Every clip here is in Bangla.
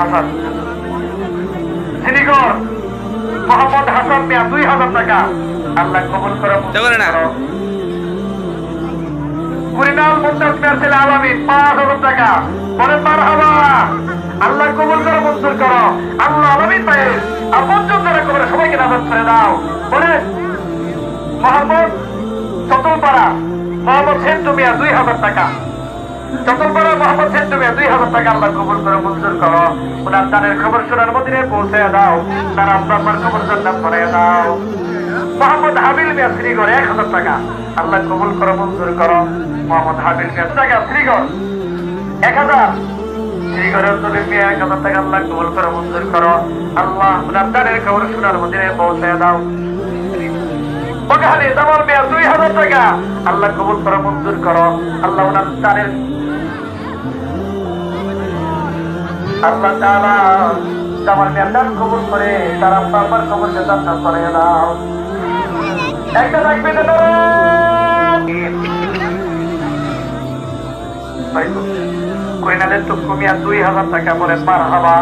হাসান। শ্রীগড় মোহাম্মদ হাসান মিয়া দুই হাজার টাকা। আল্লাহ কবুল করে না। কুড়িনাল মুন্তাজ মিয়ার ছেলে আলামিন পাঁচ হাজার টাকা। বলে মার হাবা আল্লাহ কবুল করে মঞ্জুর করো। আল্লাহ আলামিন ভাইয়ের আপন যারা কবরে সবাইকে নাজাত করে দাও। বলে মোহাম্মদ চতুলপাড়া মোহাম্মদ সেন্টু মিয়া দুই হাজার টাকা। চতুলপাড়া মোহাম্মদ সেন্টু মিয়া দুই হাজার টাকা আল্লাহ কবুল করে মঞ্জুর করো। ওনার দানের খবর শোনার মদিনে পৌঁছে দাও। তার আপনার খবর জান্নাত করে দাও। মোহাম্মদ হাবিল মিয়া শ্রীগড় এক হাজার টাকা আল্লাহ কবুল করো, মঞ্জুর করো। মোহাম্মদ হাবিল মিয়া টাকা শ্রীগড়। এক হাজার। আল্লাহ কবুল করো, মঞ্জুর করো। আল্লাহ ওনার দুই হাজার টাকা আল্লাহ কবুল করো, মঞ্জুর করো। আল্লাহ দানের তাআলা জামাল মিয়া দান কবুল করে, তার আপনার কবরকে জান্নাত করে দাও একটা থাকবে না কইনাদের তো কমিয়া দুই হাজার টাকা করে পার হবা।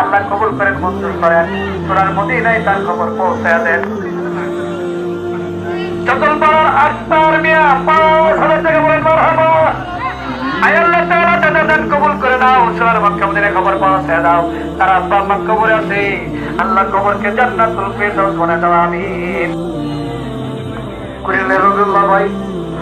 আল্লাহ কবুল করেন মঞ্জুর করেন সোনার মধ্যেই নাই তার খবর পৌঁছে দেন চতলপাড়ার আক্তার মিয়া, পাঁচ হাজার টাকা বলেন মার হবা। আয়াল্লাহ দান কবুল করে দাও সোনার মক্কা মদিনায় খবর পৌঁছে দাও। তারা আব্বা আম্মা কবরে আছে। আল্লাহ কবরকে জান্নাতুল ফিরদাউস বানায় দাও, আমিন। কুড়িলের রবিউল্লাহ ভাই,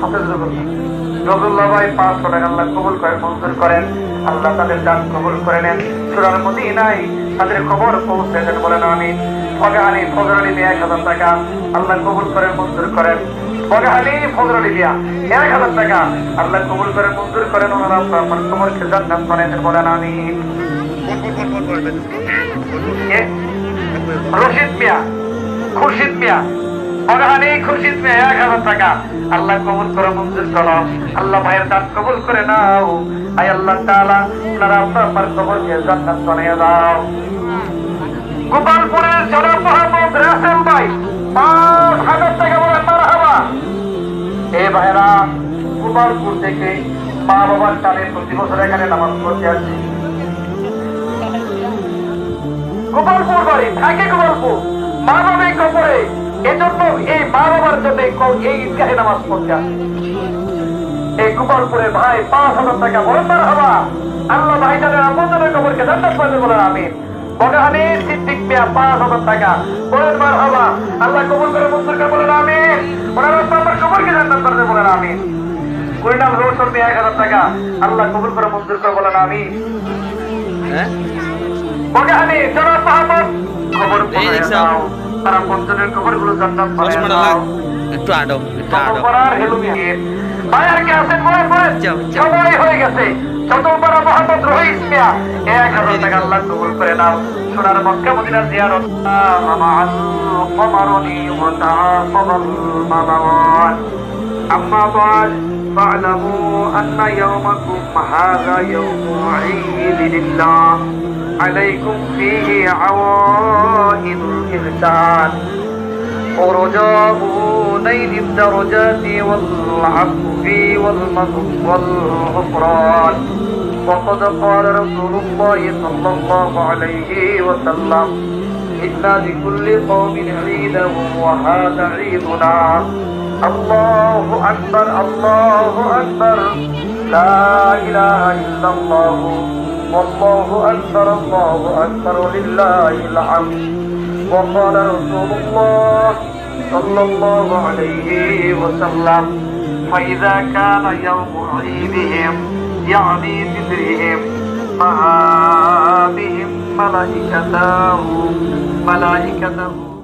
হাফেজ রবিউল্লাহ। ভাই পাঁচশো টাকা আল্লাহ কবুল করে, মঞ্জুর করেন। আল্লাহ তাদের দান কবুল করে নেন। সুরার নাই তাদের খবর পৌঁছে দেন বলেন আমি ফগাহানি ফজর আলী এক টাকা আল্লাহ কবুল করে, মঞ্জুর করেন। টাকা আল্লাহ কবুল করে, মঞ্জুর টাকা আল্লাহ করে আল্লাহ ভাইয়ের দান কবুল করে নাও। আয় আল্লাহ তাআলা আপনারা আপনার জান্নাত বানিয়ে দাও। গোপালপুরের ভাইরা গোপালপুর থেকে মা বাবার টানে প্রতি বছর এখানে নামাজ পড়তে আসছি। গোপালপুর বাড়ি, থাকে গোপালপুর মা বাবা কবরে, এজন্য এই মা বাবার জন্য এই ঈদগাহে নামাজ পড়তে আসে এই গোপালপুরের ভাই পাঁচ হাজার টাকা বরন্দার হবা আল্লাহ ভাই জানেন আপনাদের কবরকে জান্নাত পাবে বলেন আমি বগাহানি সিদ্দিক মিয়া পাঁচ হাজার টাকা। বলেন মার হবা। আল্লাহ কবুল করে মঞ্জুর করে বলেন আমি ওনার আপনার কবরকে জান্নাত পাবে বলেন আমি পরিণাম রোশন মিয়া এক হাজার টাকা। আল্লাহ কবুল করে মঞ্জুর করে বলেন আমি হ্যাঁ? বগাহানি জনাব মাহমুদ। খবর তারা পঞ্চনের জান্নাত চশমাটা দাও। একটু আডো একটু আডো চট্টপাড়ার হেলুমিয়া ভাইয়ার কে আছেন? মনে পড়ে। সময় হয়ে গেছে। চট্টপাড়া মোহাম্মদ রহিস মিয়া এক হাজার টাকা আল্লাহ কবুল করে নাও সোনার মক্কা মদিনার জিয়ারত মাআল কমারনি ওয়া তাআসাবাল মালাওয়াত আম্মা বাদ فاعلموا أن يومكم هذا يوم عيد لله عليكم فيه عوائد الإحسان ورجاء نيل الدرجات والعفو والغفران وقد قال رسول الله صلى الله عليه وسلم إن لكل قوم عيدا وهذا عيدنا. الله أكبر الله أكبر. لا إله إلا الله. والله أكبر الله أكبر ولله الحمد. وقال رسول الله صلى الله عليه وسلم فإذا كان يوم عيدهم يعني فطرهم فها بهم ملائكته ملائكته